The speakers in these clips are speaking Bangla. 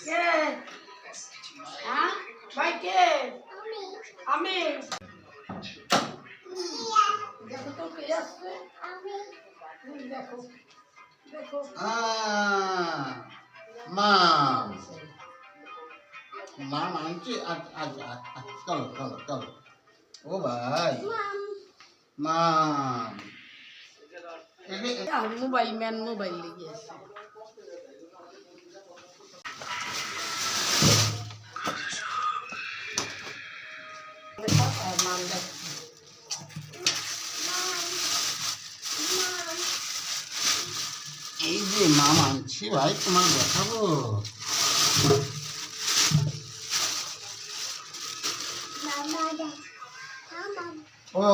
হ্যাঁ আমি দেখো তো কে আসছে হুম, দেখো দেখো Ah, mom. Mom, আনছি আচ্ছা আচ্ছা আচ্ছা চলো চলো চলো ও ভাই মাম মোবাইল ম্যান মোবাইল লেগে আছে মান এই যে মাম ভাই তোমার দেখাবো ও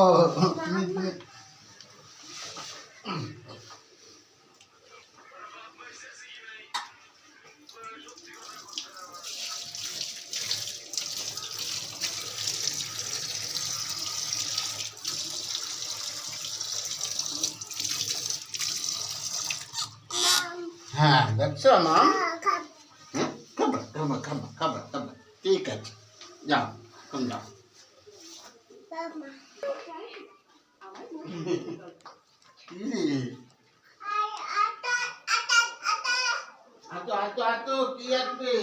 তুমি তুমি হ্যাঁ দেখছ মাম হ্যাঁ খাবার খাবার খাবার খাবার খাবার ঠিক আছে যাও তুমি যাও কি আতো আতো আতো কি আসবে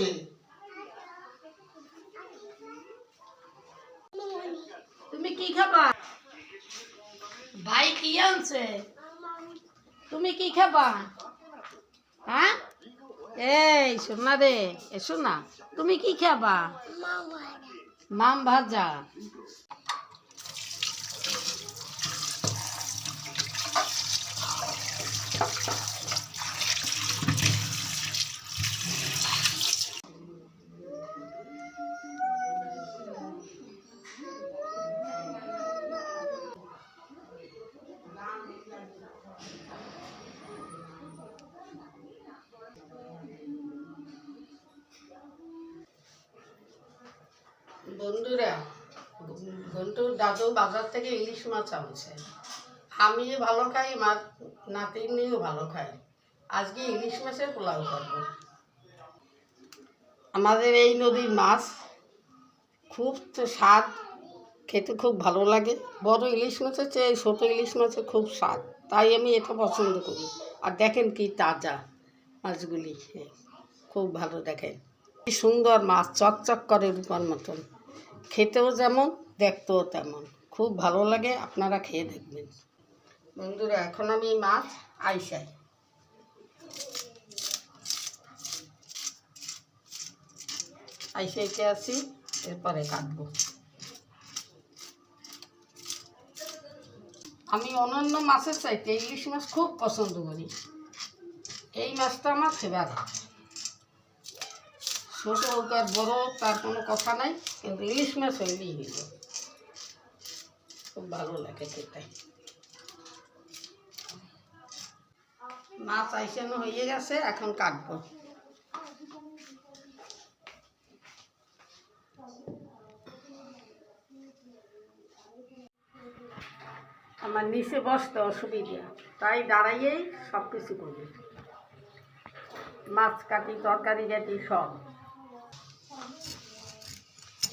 তুমি কি খাবা ভাই কি আনছে তুমি কি খাবা হ্যাঁ? এই সোনা রে এ সোনা তুমি কি খাবা? মাম ভাজা। দাদু বাজার থেকে ইলিশ মাছ আনছে। আমি ভালো খাই মা নাতিনিও ভালো খাই আজকে ইলিশ মাছের পোলাও করব আমাদের এই নদীর মাছ খুব তো স্বাদ, খেতে খুব ভালো লাগে। বড় ইলিশ মাছের চেয়ে ছোটো ইলিশ মাছের খুব স্বাদ, তাই আমি এটা পছন্দ করি। আর দেখেন কি তাজা মাছগুলি খুব ভালো দেখেন। কি সুন্দর মাছ, চকচক করে রূপার মতন। খেতেও যেমন দেখতেও তেমন। খুব ভালো লাগে, আপনারা খেয়ে দেখবেন। বন্ধুরা, এখন আমি মাছ আইসাই। আইসাইতে আছি, এরপরে কাটবো। আমি অন্যান্য মাছের চাইতে ইলিশ মাছ খুব পছন্দ করি। এই মাছটা আমার ফেভারিট ছোটো হোক আর বড় তার কোনো কথা নাই, কিন্তু ইলিশ মাছ হইলেই হইল। খুব ভালো লাগে খেতে। মাছ আইসানো হয়ে গেছে, এখন কাটবো। আমার নিচে বসতে অসুবিধা, তাই দাঁড়াইয়েই সব কিছু করি। মাছ কাটি, তরকারি কাটি, সব।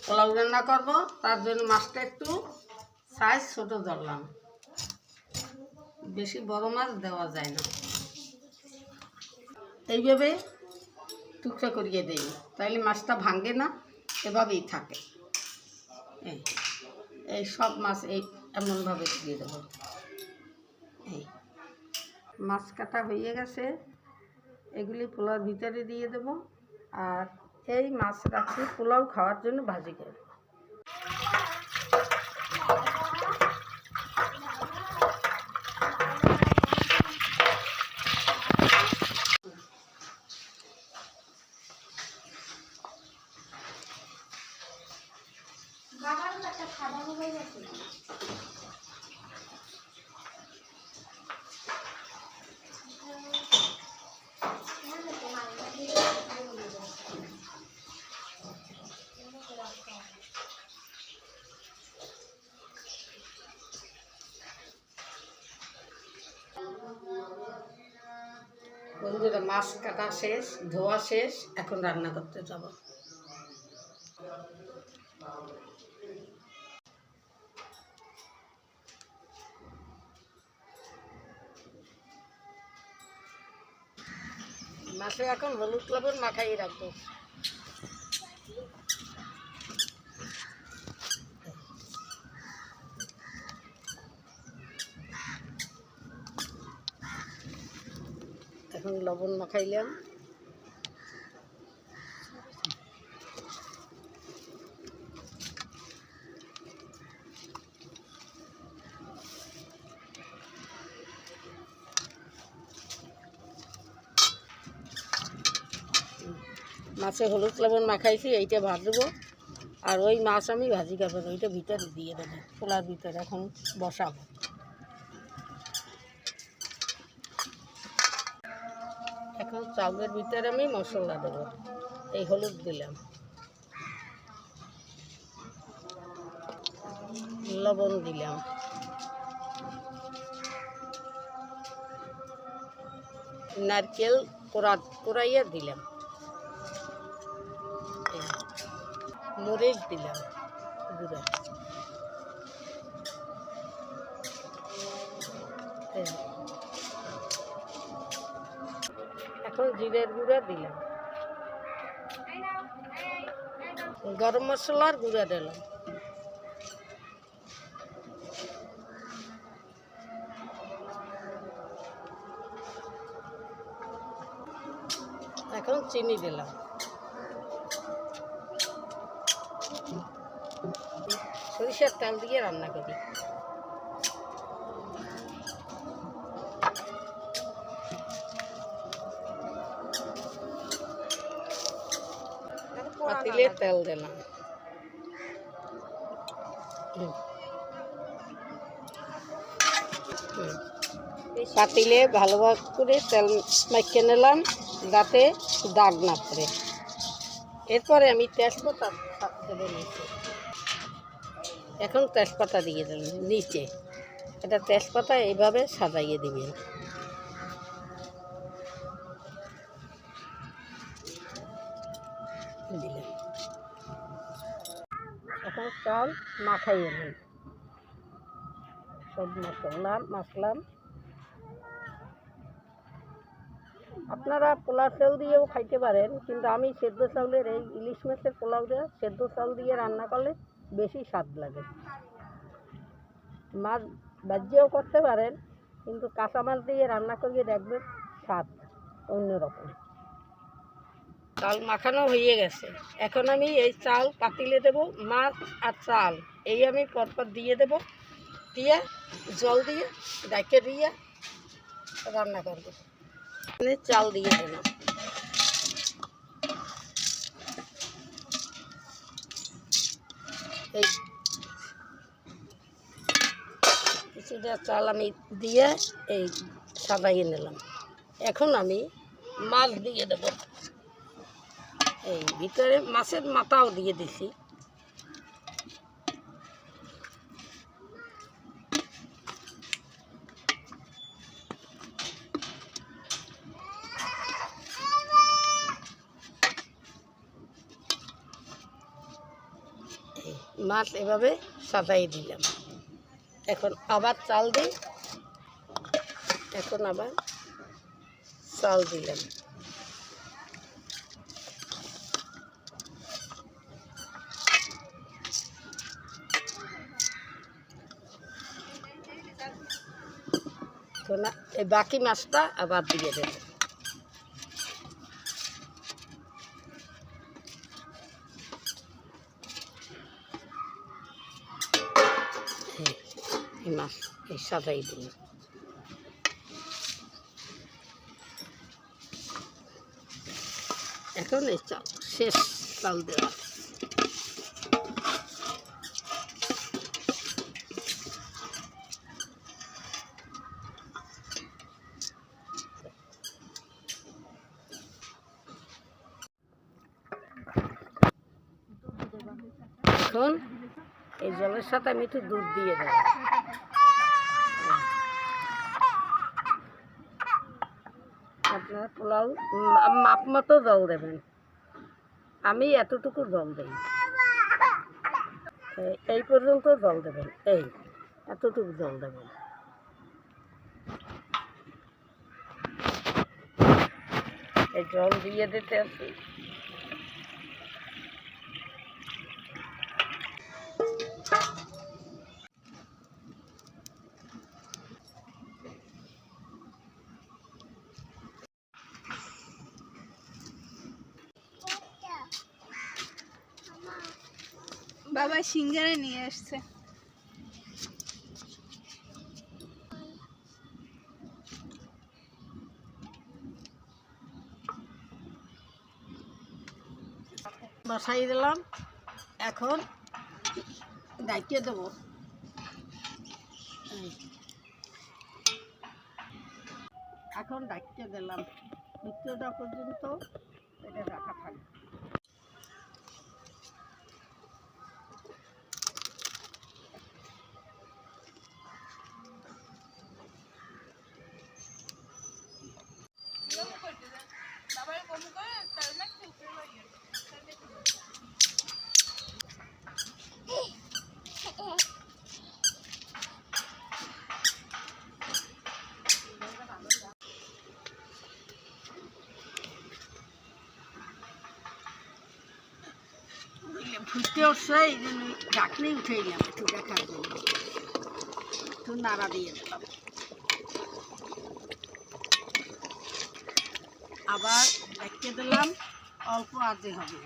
পোলাও রান্না করব, তার জন্য মাছটা একটু সাইজ ছোট ধরলাম। বেশি বড় মাছ দেওয়া যায় না। এইভাবে টুকরা করিয়ে দেই। তাইলে মাছটা ভাঙে না, এভাবেই থাকে। এই এই সব মাছ এই এমনভাবে দিয়ে দেবো। এই, মাছ কাটা হয়ে গেছে। এগুলি পোলাওর ভিতরে দিয়ে দেবো। আর এই মাছ রাখছি পোলাও খাওয়ার জন্য ভাজি করব মাছ কাটা শেষ, ধোয়া শেষ, এখন রান্না করতে যাব। মাছে এখন হলুদ লবণ মাখাই রাখব। এখন লবণ মাখাইলাম। মাছে হলুদ লবণ মাখাইছি, এইটা ভাজবো। আর ওই মাছ আমি ভাজি খাব ওইটা ভিতরে দিয়ে দেবো, খোলার ভিতরে, এখন বসাবো। এখন চাউলের ভিতরে আমি মশলা দেবো। এই হলুদ দিলাম। লবণ দিলাম। নারকেল কোড়া কোড়াইয়া দিলাম। মরিচ দিলাম। গুঁড়া। এখন জিরের গুঁড়া দিলাম। গরম মশলার গুঁড়া দিলাম। এখন চিনি দিলাম। সরিষার তেল দিয়ে রান্না করি। পাতিলে তেল দিলাম। পাতিলে ভালো করে তেল মাখিয়ে নিলাম যাতে দাগ না পড়ে। এরপরে আমি তেজপাতা দেবো নিচে এখন তেজপাতা দিয়ে দিলাম নিচে। এটা তেজপাতা এইভাবে সাজাইয়ে দিবেন। এখন চাল মাখাইয়ে নিন সব মশলা মাখলাম। আপনারা পোলা চাল দিয়েও খাইতে পারেন, কিন্তু আমি সেদ্ধ চাউলের এই ইলিশ মাছের পোলাও দিয়ে সেদ্ধ চাল দিয়ে রান্না করলে বেশি স্বাদ লাগে। মাছ বাজ্যেও করতে পারেন, কিন্তু কাঁচা মাছ দিয়ে রান্না করিয়ে দেখবেন স্বাদ অন্যরকম। চাল মাখানো হয়ে গেছে। এখন আমি এই চাল পাতিলে দেব, মাছ আর চাল। এই আমি পরপর দিয়ে দেব, দিয়ে জল দিয়ে ডাকে দিয়ে রান্না করব। এখানে চাল দিয়ে দিলাম এই কিছুটা চাল আমি দিয়ে এই সাজাইয়ে নিলাম। এখন আমি মাছ দিয়ে দেব। এই ভিতরে মাছের মাথাও দিয়ে দিছি। মাছ এভাবে সাজাই দিলাম। এখন আবার চাল দিই। এখন আবার চাল দিলাম। না। এই বাকি মাছটা আবার দিয়ে দেব। এই মাছ, এই সাজাই দিলাম এখন এই চাল, শেষ চাল দেওয়া। এখন এই জলের সাথে আমি একটু দুধ দিয়ে দেবো। আপনার পোলাও মাপ মতো জল দেবেন। আমি এতটুকু জল দিই। এই- পর্যন্ত জল দেবেন, এই, এতটুকু জল দেবেন। এই জল দিয়ে দিতে আছি বাবা সিঙ্গারা নিয়ে আসছে। বসাই দিলাম। এখন ডাইকে দেবো। এখন ডাইকে দিলাম। দ্বিতীয়টা পর্যন্ত এটা রাখা থাকবে। ফুটতে উঠছে এই জন্য ঢাকনি উঠে নিলাম একটু দেখার জন্য একটু নাড়া দিয়ে দিলাম আবার দেখতে দিলাম, অল্প আজে হবে।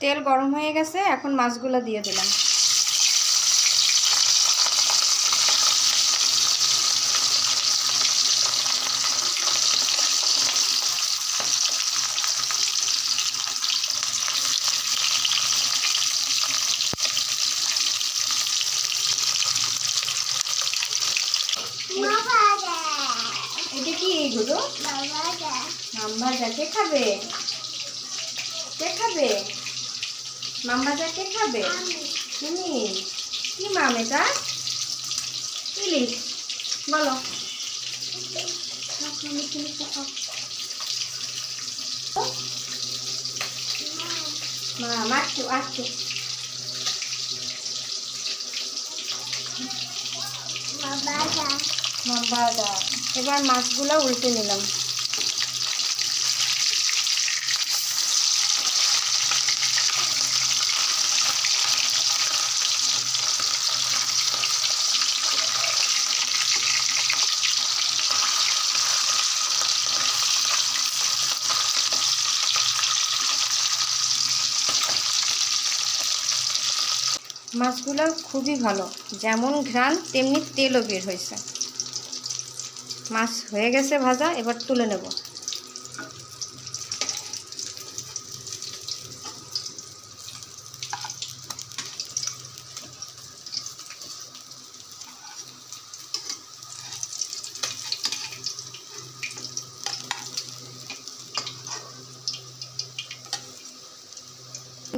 তেল গরম হয়ে গেছে, এখন মাছগুলো দিয়ে দিলাম এটা কি এগুলো ভাজা কে খাবে? কে খাবে? মাম ভাজা কে খাবে? তুমি কি মাম এটা? ইলিশ। বলো। মাম আসছো আসছো মাম ভাজা এবার মাছগুলো উল্টে নিলাম। মাছগুলো খুবই ভালো। যেমন ঘ্রাণ, তেমনি তেলও বের হয়েছে। মাছ হয়ে গেছে ভাজা, এবার তুলে নেব।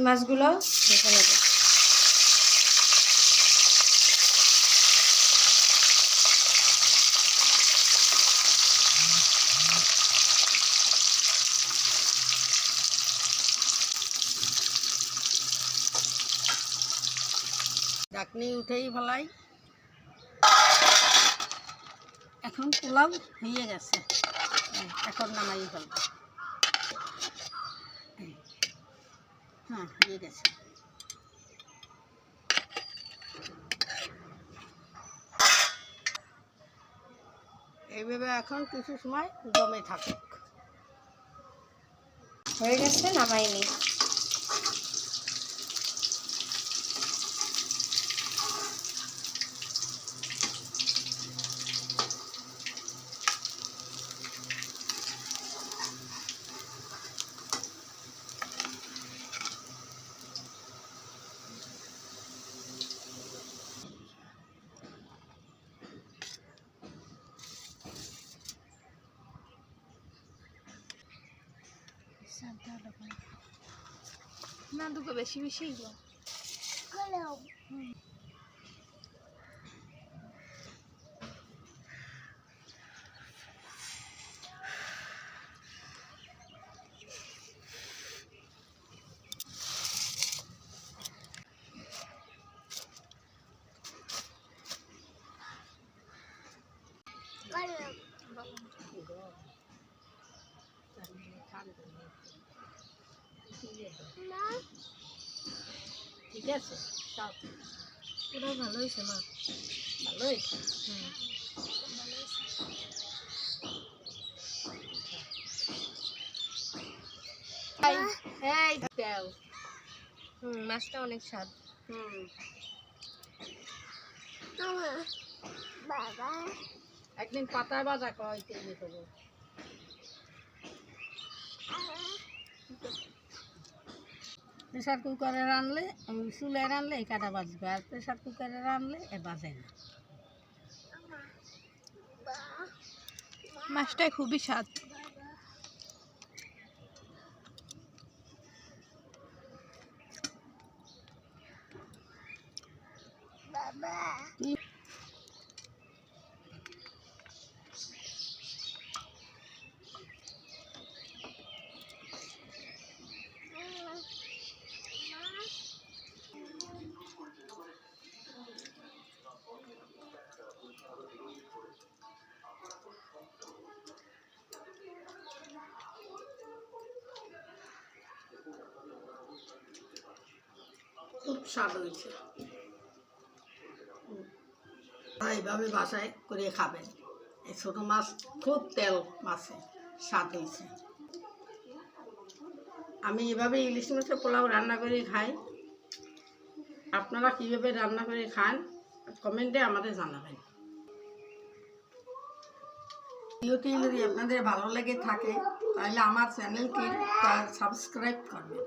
মাছগুলো দেখে নেব। উঠেই ফেলাই এখন পোলাও হয়ে গেছে। এই, এখন নামাই এই, হ্যাঁ হয়ে গেছে। এইভাবে এখন কিছু সময় জমে থাকুক। হয়ে গেছে নামাইনি। না দুটো বেশি বেশি গো ঠিক আছে সব পুরো ভালো হয়েছে মা। ভালো হয়েছে হুম মাছটা অনেক স্বাদ। হুম। একদিন পাতায় বাজা কয় প্রেশার কুকারে রানলে চুলে রানলে এই কাটা বাজবে আর প্রেশার কুকারে রানলে এ বাজে না। মাছটা খুবই স্বাদ। খুব স্বাদ হয়েছে। এইভাবে বাসায় করে খাবেন। এই ছোটো মাছ খুব তেল মাছে, স্বাদ হয়েছে। আমি এভাবে ইলিশ মাছের পোলাও রান্না করে খাই। আপনারা কীভাবে রান্না করে খান, কমেন্টে আমাদের জানাবেন। ভিডিওটি যদি আপনাদের ভালো লেগে থাকে, তাহলে আমার চ্যানেলটি সাবস্ক্রাইব করবেন।